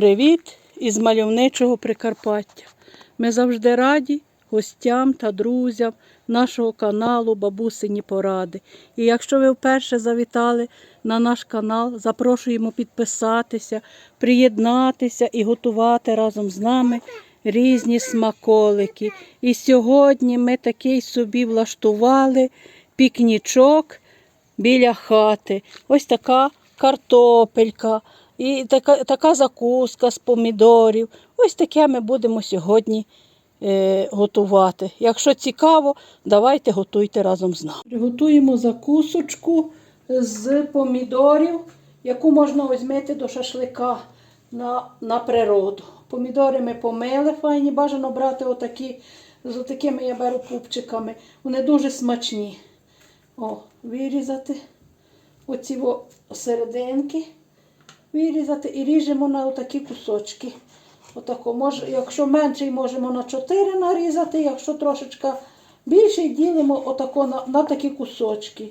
Привіт із мальовничого Прикарпаття. Ми завжди раді гостям та друзям нашого каналу Бабусині Поради. І якщо ви вперше завітали на наш канал, запрошуємо підписатися, приєднатися і готувати разом з нами різні смаколики. І сьогодні ми такий собі влаштували пікнічок біля хати. Ось така картопелька і така, така закуска з помідорів. Ось таке ми будемо сьогодні е, готувати. Якщо цікаво, давайте готуйте разом з нами. Приготуємо закусочку з помідорів, яку можна візьмити до шашлика на, на природу. Помідори ми помили, файні, бажано брати отакі, з такими я беру пупчиками. Вони дуже смачні. О, вирізати оці серединки, вирізати і ріжемо на отакі кусочки. Отако, може, якщо менший, можемо на 4 нарізати, якщо трошечка більший, ділимо отако на, на такі кусочки.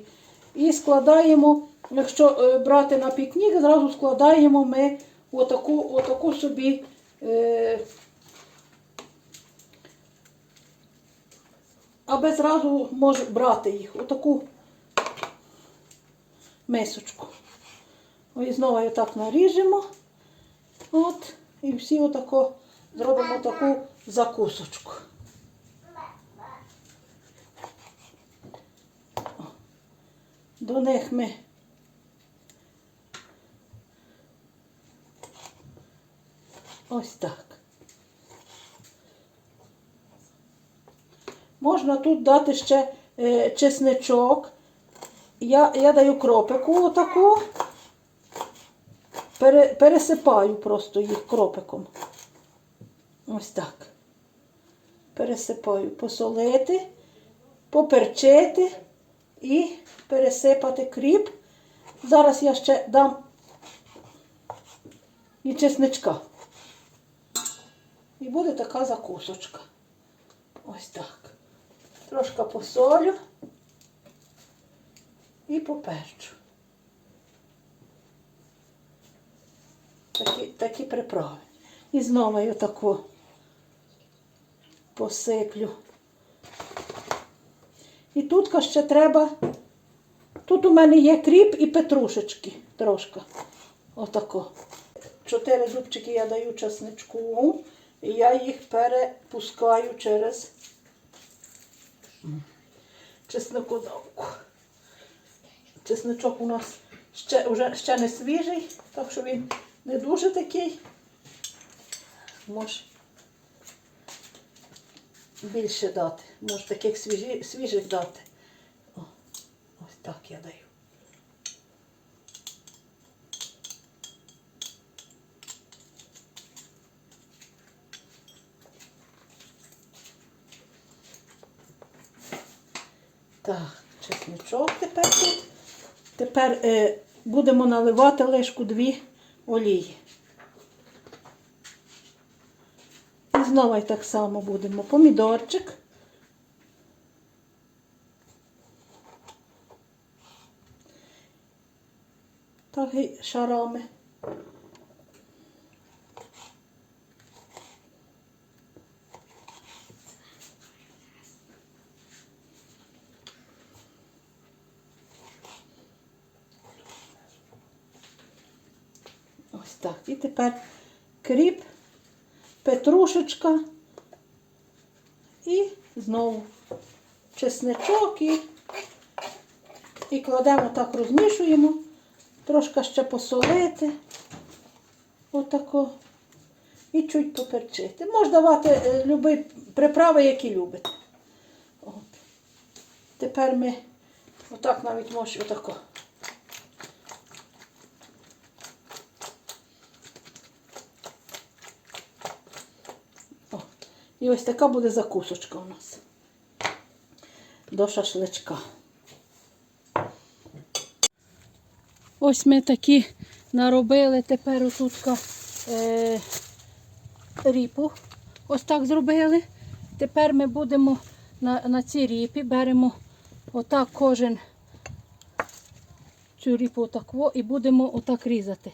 І складаємо, якщо е, брати на пікнік, зразу складаємо ми отаку, отаку собі. Е, аби зразу може брати їх, отаку мисочку. І знову так наріжемо. От, і всі отако зробимо таку закусочку. До них ми ось так. Можна тут дати ще е, чесничок. Я, я даю кропику отаку, пересипаю просто їх кропиком. Ось так. Пересипаю, посолити, поперчити і пересипати кріп. Зараз я ще дам і чесничка. І буде така закусочка. Ось так. Трошки посолю і поперчу. Такі, такі приправи. І знову я таку посиплю. І тут ще треба. Тут у мене є кріп і петрушечки трошки. Отако. Чотири зубчики я даю чесничку, і я їх перепускаю через чесникодавку. Чесничок у нас ще, вже, ще не свіжий, так що він не дуже такий. Може більше дати. Може таких свіжі, свіжих дати. О, ось так я даю. Так, чесничок тепер тут. Тепер е, будемо наливати лишку дві олії. І знову так само будемо помідорчик. Так і так. І тепер кріп, петрушечка і знову чесничок і, і кладемо так, розмішуємо, трошки ще посолити. Отако. І чуть поперчити. Можна давати е, любі приправи, які любите. От. Тепер ми отак навіть можемо отако. І ось така буде закусочка у нас до шашличка. Ось ми такі наробили тепер отут е, ріпу. Ось так зробили. Тепер ми будемо на, на цій ріпі, беремо отак кожен цю ріпу отак і будемо отак різати.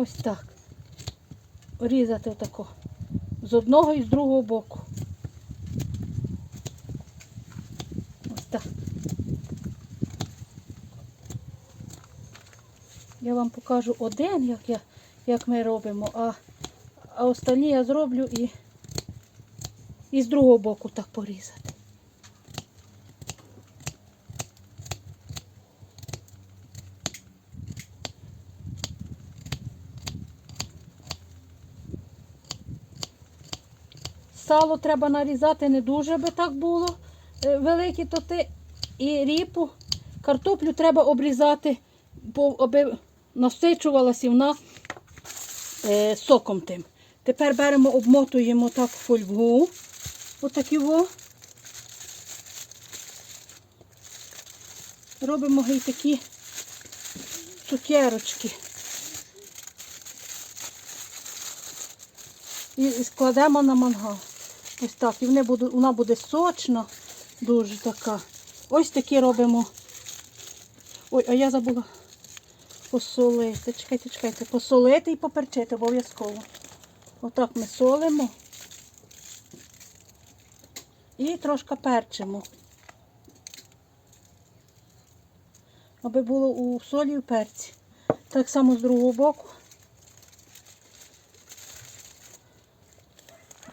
Ось так. Різати отако. З одного і з другого боку. Ось так. Я вам покажу один, як, я, як ми робимо, а, а останні я зроблю і, і з другого боку так порізати. Сало треба нарізати не дуже, аби так було е, великі тоти. І ріпу, картоплю треба обрізати, бо аби насичувалася вона е, соком тим. Тепер беремо, обмотуємо так фольгу. Отакі во. Робимо гей такі цукерочки. І складемо на мангал. Ось так. І вони будуть, вона буде сочна, дуже така. Ось такі робимо. Ой, а я забула посолити. Чекайте, чекайте, посолити і поперчити обов'язково. Отак ми солимо. І трошки перчимо. Аби було у солі і перці. Так само з другого боку.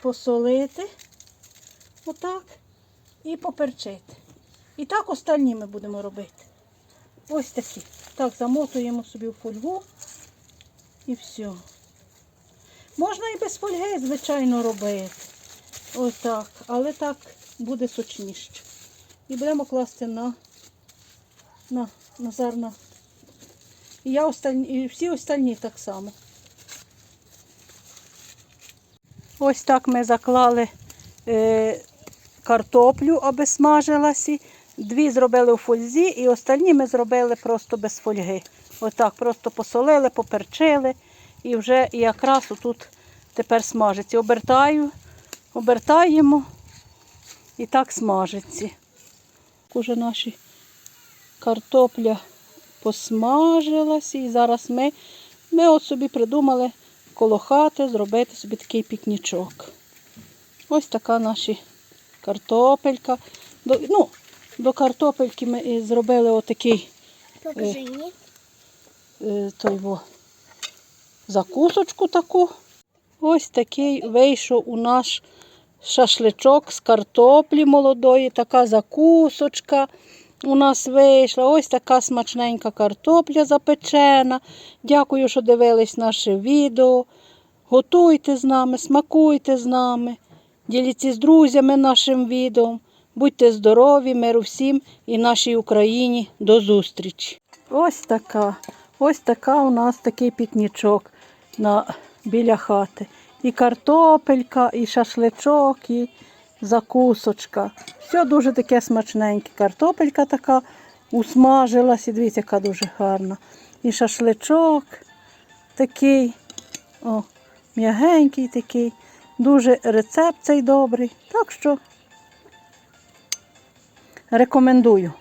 Посолити. Отак. І поперчити. І так остальні ми будемо робити. Ось такі. Так, замотуємо собі в фольгу. І все. Можна і без фольги, звичайно, робити. Ось так. Але так буде сочніше. І будемо класти на, на, на зерна. І, я остальні, і всі остальні так само. Ось так ми заклали е, картоплю, аби смажилася. Дві зробили у фользі і остальні ми зробили просто без фольги. Отак, просто посолили, поперчили і вже якраз отут тепер смажиться. Обертаю, обертаємо і так смажиться. Уже наші картопля посмажилася і зараз ми, ми от собі придумали хати зробити собі такий пікнічок. Ось така наша картопелька. До, ну, до картопельки ми і зробили отакий Покажи е, той во, закусочку таку. Ось такий вийшов у наш шашличок з картоплі молодої, така закусочка у нас вийшла. Ось така смачненька картопля запечена. Дякую, що дивились наше відео. Готуйте з нами, смакуйте з нами. Діліться з друзями нашим відео. Будьте здорові, миру всім і нашій Україні. До зустрічі. Ось така. Ось така у нас такий пікнічок на, біля хати. І картопелька, і шашличок, і закусочка. Все дуже таке смачненьке. Картопелька така усмажилась, і дивіться, яка дуже гарна. І шашличок такий, о, м'ягенький такий. Дуже рецепт цей добрий. Так що рекомендую.